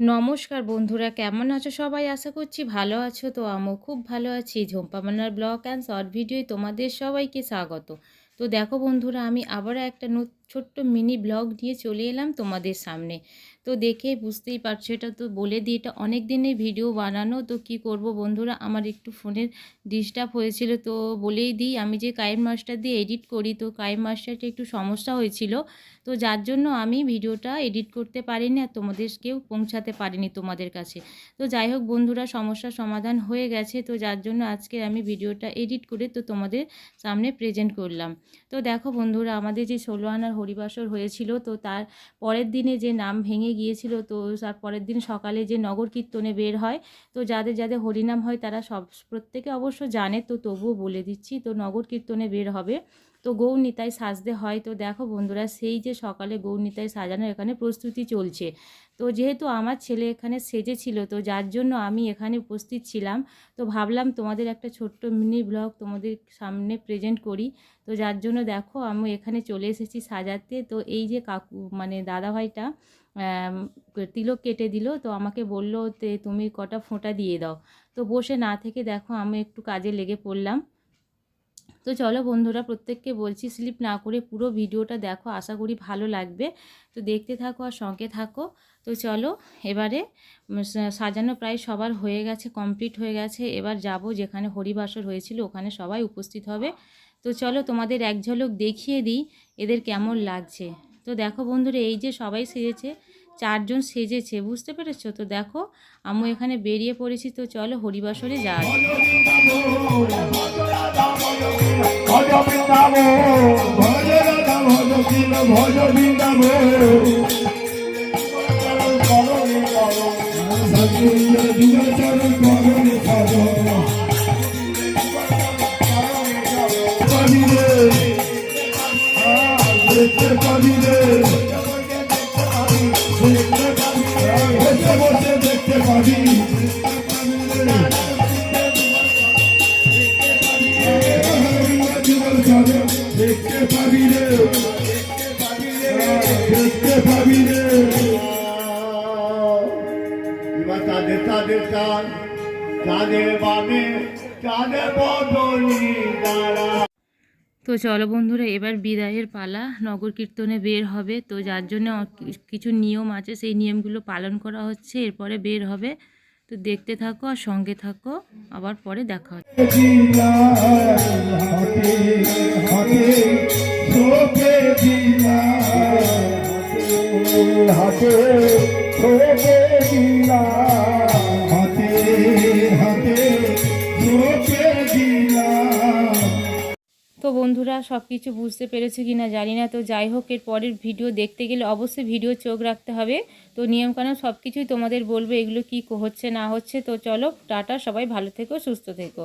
নমস্কার বন্ধুরা, কেমন আছো সবাই? আশা করছি ভালো আছো। তো আমিও খুব ভালো আছি। ঝোম্পা মান্নার ব্লগ অ্যান্ড শর্ট ভিডিওয় তোমাদের সবাইকে স্বাগত। তো দেখো বন্ধুরা, আমি আবারও একটা নত- ছোট্ট মিনি ব্লগ নিয়ে চলে এলাম তোমাদের সামনে। তো দেখে বুঝতেই পারছ, এটা তো বলে দিই, এটা অনেক দিনের ভিডিও বানানো, তো কি করব বন্ধুরা, আমার একটু ফোনের ডিস্টার্ব হয়েছিল, তো বলেই দিই, আমি যে কাইম মাস্টার দিয়ে এডিট করি, তো কাইম মাস্টারটা একটু সমস্যা হয়েছিল, তো যার জন্য আমি ভিডিওটা এডিট করতে পারিনি আর তোমাদেরকেও পৌঁছাতে পারিনি তোমাদের কাছে। তো যাই হোক বন্ধুরা, সমস্যার সমাধান হয়ে গেছে, তো যার জন্য আজকে আমি ভিডিওটা এডিট করে তো তোমাদের সামনে প্রেজেন্ট করলাম। তো দেখো বন্ধুরা, আমাদের যে ষোলো আনার হরিবাসর হয়েছিল, তো তার পরের দিনে যে নাম ভেঙে গিয়েছিল, তো তার পরের দিন সকালে যে নগর কীর্তনে বের হয়, তো যাদের যাদের হরিনাম হয় তারা সব, প্রত্যেকে অবশ্য জানে, তো তবুও বলে দিচ্ছি, তো নগর কীর্তনে বের হবে। তো গৌরনিতায় সাজতে হয়। তো দেখো বন্ধুরা, সেই যে সকালে গৌরনিতায় সাজানোর এখানে প্রস্তুতি চলছে। তো যেহেতু আমার ছেলে এখানে সেজেছিল, তো যার জন্য আমি এখানে উপস্থিত ছিলাম। তো ভাবলাম তোমাদের একটা ছোট্ট মিনি ব্লগ তোমাদের সামনে প্রেজেন্ট করি। তো যার জন্য দেখো আমি এখানে চলে এসেছি সাজাতে। তো এই যে কাকু মানে দাদাভাইটা তিলক কেটে দিল। তো আমাকে বলল তুমি কটা ফোঁটা দিয়ে দাও। তো বসে না থেকে দেখো আমি একটু কাজে লেগে পড়লাম। তো চলো বন্ধুরা, প্রত্যেককে বলছি স্লিপ না করে পুরো ভিডিওটা দেখো, আশা করি ভালো লাগবে। তো দেখতে থাকো আর সঙ্গে থাকো। তো চলো, এবারে সাজানো প্রায় সবার হয়ে গেছে কমপ্লিট হয়ে গেছে। এবার যাব যেখানে হরিবাসর হয়েছিল, ওখানে সবাই উপস্থিত হবে। তো চলো তোমাদের এক ঝলক দেখিয়ে দিই, এদের কেমন লাগছে। তো দেখো বন্ধুরা, এই যে সবাই সেজেছে চারজন সেজেছে, বুঝতে পেরেছ তো দেখো আমি এখানে বেরিয়ে পড়েছি, তো চলো হরিবাসরে যাওয়া যাক। ভজ তাদের তাদের চাঁদের বামে চাঁদের বদলি। তো চলো বন্ধুরা এবার বিদায়ের পালা নগর কীর্তনে বের হবে তো যার জন্য কিছু নিয়ম আছে সেই নিয়মগুলো পালন করা হচ্ছে এরপরে বের হবে তো দেখতে থাকো আর সঙ্গে থাকো আবার পরে দেখা হচ্ছে বন্ধুরা সব কিছু বুঝতে পেরেছে কি না জানি না। তো যাই হোক, এর পরের ভিডিও দেখতে গেলে অবশ্যই ভিডিও চোখ রাখতে হবে। তো নিয়মকানুন সব কিছুই তোমাদের বলবে, এগুলো কি হচ্ছে না হচ্ছে। তো চলো, টাটা, সবাই ভালো থেকো, সুস্থ থেকো।